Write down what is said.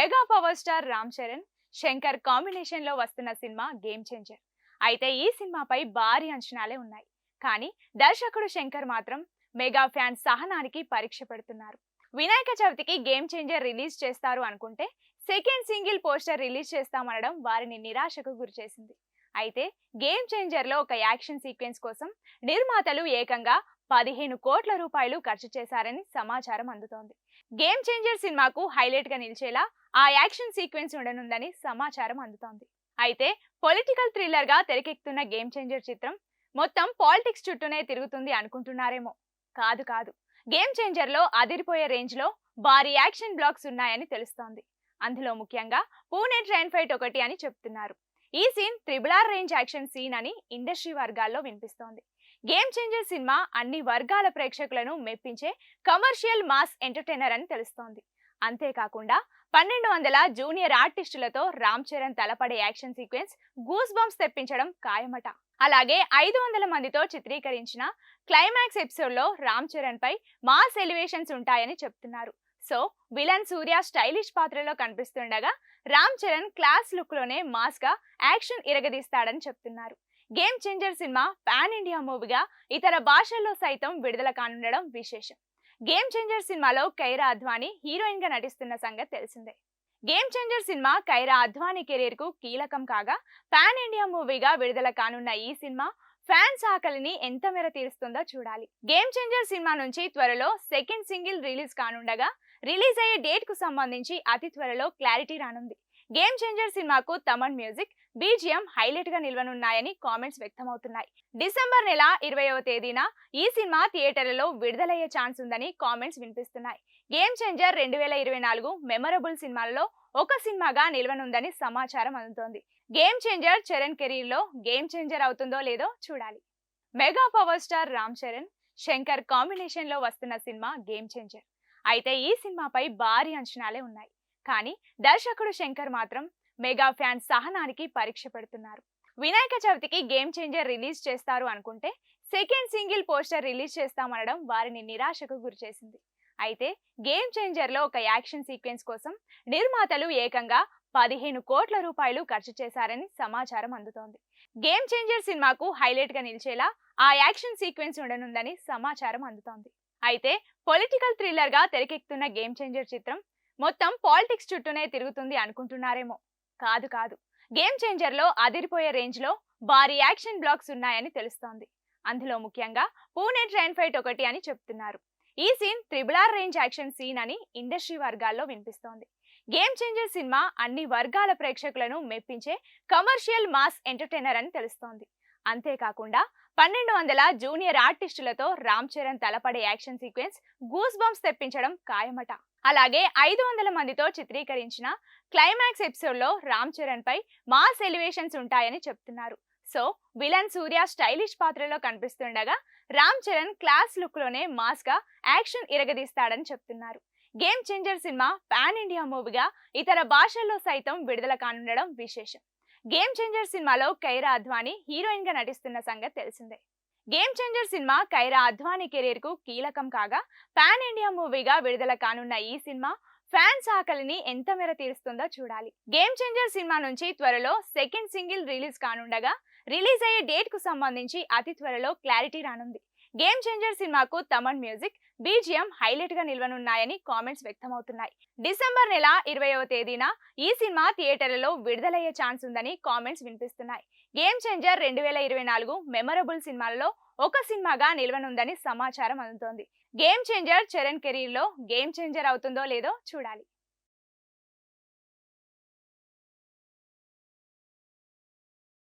Mega power star Ram Charan Shankar కాంబినేషన్లో వస్తున్న cinema game changer అయితే ఈ సినిమాపై భారీ అంచనాలే ఉన్నాయి. కానీ దర్శకుడు శంకర్ మాత్రం మెగా ఫ్యాన్ సహనానికి పరీక్ష పెడుతున్నారు. వినాయక చవితికి గేమ్ చేంజర్ రిలీజ్ చేస్తారు అనుకుంటే సెకండ్ సింగిల్ పోస్టర్ రిలీజ్ చేస్తామనడం వారిని నిరాశకు గురిచేసింది అయితే గేమ్ చేంజర్లో ఒక యాక్షన్ సీక్వెన్స్ కోసం నిర్మాతలు ఏకంగా పదిహేను కోట్ల రూపాయలు ఖర్చు చేశారని సమాచారం అందుతోంది. గేమ్ చేంజర్ సినిమాకు హైలైట్గా నిలిచేలా ఆ యాక్షన్ సీక్వెన్స్ ఉండనుందని సమాచారం అందుతోంది. అయితే పొలిటికల్ థ్రిల్లర్గా తెరకెక్కుతున్న గేమ్ చేంజర్ చిత్రం మొత్తం పాలిటిక్స్ చుట్టూనే తిరుగుతుంది అనుకుంటున్నారేమో. కాదు కాదు. గేమ్ చేంజర్లో అదిరిపోయే రేంజ్లో భారీ యాక్షన్ బ్లాక్స్ ఉన్నాయని తెలుస్తోంది. అందులో ముఖ్యంగా పూణే ట్రైన్ ఫైట్ ఒకటి అని చెప్తున్నారు. ఈ scene triple R range action scene అని ఇండస్ట్రీ వర్గాల్లో వినిపిస్తోంది. గేమ్ చేంజర్ సినిమా అన్ని వర్గాల ప్రేక్షకులను మెప్పించే కమర్షియల్ మాస్ ఎంటర్టైనర్ అని తెలుస్తోంది. అంతేకాకుండా పన్నెండు వందల జూనియర్ ఆర్టిస్టులతో రామ్ చరణ్ తలపడే యాక్షన్ సీక్వెన్స్ గూస్ బంప్స్ తెప్పించడం ఖాయమట. అలాగే ఐదు వందల మందితో చిత్రీకరించిన క్లైమాక్స్ ఎపిసోడ్లో రామ్ చరణ్ పై మాస్ ఎలివేషన్స్ ఉంటాయని చెప్తున్నారు. సో విలన్ సూర్య స్టైలిష్ పాత్రలో కనిపిస్తుండగా రామ్ చరణ్ క్లాస్ లుక్లోనే మాస్గా యాక్షన్ ఇరగదీస్తాడని చెప్తున్నారు. Game changer cinema pan India మూవీగా ఇతర భాషల్లో సైతం విడుదల కానుండడం విశేషం. గేమ్ చేంజర్ సినిమాలో కైరా అద్వానీ హీరోయిన్గా నటిస్తున్న సంగతి తెలిసిందే. Game changer cinema Kiara Advani కెరీర్కు కీలకం కాగా పాన్ ఇండియా మూవీగా విడుదల కానున్న ఈ సినిమా ఫ్యాన్స్ ఆకలిని ఎంత మేర తీరుస్తుందో చూడాలి. గేమ్ చేంజర్ సినిమా నుంచి త్వరలో సెకండ్ సింగిల్ రిలీజ్ కానుండగా రిలీజ్ అయ్యే డేట్కు సంబంధించి అతి త్వరలో క్లారిటీ రానుంది. గేమ్ చేంజర్ సినిమాకు తమన్ మ్యూజిక్ బీజిఎం హైలైట్గా నిల్వనున్నాయని కామెంట్స్ వ్యక్తమవుతున్నాయి. డిసెంబర్ నెల ఇరవైవ తేదీన ఈ సినిమా థియేటర్లలో విడుదలయ్యే ఛాన్స్ ఉందని కామెంట్స్ వినిపిస్తున్నాయి. గేమ్ చేంజర్ రెండు వేల ఇరవై నాలుగు మెమరబుల్ సినిమాలలో ఒక సినిమాగా నిల్వనుందని సమాచారం అందుతోంది. గేమ్ చేంజర్ చరణ్ కెరీర్లో గేమ్ చేంజర్ అవుతుందో లేదో చూడాలి. Mega power star Ram Charan Shankar కాంబినేషన్లో వస్తున్న సినిమా గేమ్ చేంజర్ అయితే ఈ సినిమాపై భారీ అంచనాలే ఉన్నాయి. కానీ దర్శకుడు శంకర్ మాత్రం మెగా ఫ్యాన్ సహనానికి పరీక్ష పెడుతున్నారు. వినాయక చవితికి గేమ్ చేంజర్ రిలీజ్ చేస్తారు అనుకుంటే సెకండ్ సింగిల్ పోస్టర్ రిలీజ్ చేస్తామనడం వారిని నిరాశకు గురిచేసింది అయితే గేమ్ చేంజర్లో ఒక యాక్షన్ సీక్వెన్స్ కోసం నిర్మాతలు ఏకంగా పదిహేను కోట్ల రూపాయలు ఖర్చు చేశారని సమాచారం అందుతోంది. గేమ్ చేంజర్ సినిమాకు హైలైట్గా నిలిచేలా ఆ యాక్షన్ సీక్వెన్స్ ఉండనుందని సమాచారం అందుతోంది. అయితే పొలిటికల్ థ్రిల్లర్గా తెరకెక్కుతున్న గేమ్ చేంజర్ చిత్రం మొత్తం పాలిటిక్స్ చుట్టూనే తిరుగుతుంది అనుకుంటున్నారేమో. కాదు కాదు. గేమ్ చేంజర్లో అదిరిపోయే రేంజ్లో భారీ యాక్షన్ బ్లాక్స్ ఉన్నాయని తెలుస్తోంది. అందులో ముఖ్యంగా పూణే ట్రైన్ ఫైట్ ఒకటి అని చెప్తున్నారు. ఈ scene triple R range action scene అని ఇండస్ట్రీ వర్గాల్లో వినిపిస్తోంది. గేమ్ చేంజర్ సినిమా అన్ని వర్గాల ప్రేక్షకులను మెప్పించే కమర్షియల్ మాస్ ఎంటర్టైనర్ అని తెలుస్తోంది. అంతేకాకుండా పన్నెండు వందల జూనియర్ ఆర్టిస్టులతో రామ్ చరణ్ తలపడే యాక్షన్ సీక్వెన్స్ గూస్ బంప్స్ తెప్పించడం ఖాయమట. అలాగే ఐదు వందల మందితో చిత్రీకరించిన క్లైమాక్స్ ఎపిసోడ్లో రామ్ చరణ్ పై మాస్ ఎలివేషన్స్ ఉంటాయని చెప్తున్నారు. సో విలన్ సూర్య స్టైలిష్ పాత్రలో కనిపిస్తుండగా రామ్ చరణ్ క్లాస్ లుక్లోనే మాస్గా మాస్గా యాక్షన్ ఇరగదీస్తాడని చెప్తున్నారు. Game changer cinema pan India మూవీగా ఇతర భాషల్లో సైతం విడుదల కానుండడం విశేషం. గేమ్ చేంజర్ సినిమాలో కైరా అద్వానీ హీరోయిన్గా నటిస్తున్న సంగతి తెలిసిందే. Game changer cinema Kiara Advani కెరీర్కు కీలకం కాగా పాన్ ఇండియా మూవీగా విడుదల కానున్న ఈ సినిమా ఫ్యాన్స్ ఆకలిని ఎంత మేర తీరుస్తుందో చూడాలి. గేమ్ చేంజర్ సినిమా నుంచి త్వరలో సెకండ్ సింగిల్ రిలీజ్ కానుండగా రిలీజ్ అయ్యే డేట్కు సంబంధించి అతి త్వరలో క్లారిటీ రానుంది. గేమ్ చేంజర్ సినిమాకు తమన్ మ్యూజిక్ బీజిఎం హైలైట్గా నిల్వనున్నాయని కామెంట్స్ వ్యక్తమవుతున్నాయి. డిసెంబర్ నెల ఇరవైవ తేదీన ఈ సినిమా థియేటర్లలో విడుదలయ్యే ఛాన్స్ ఉందని కామెంట్స్ వినిపిస్తున్నాయి. గేమ్ చేంజర్ రెండు వేల ఇరవై నాలుగు మెమరబుల్ సినిమాలలో ఒక సినిమాగా నిల్వనుందని సమాచారం అందుతోంది. గేమ్ చేంజర్ చరణ్ కెరీర్లో గేమ్ చేంజర్ అవుతుందో లేదో చూడాలి.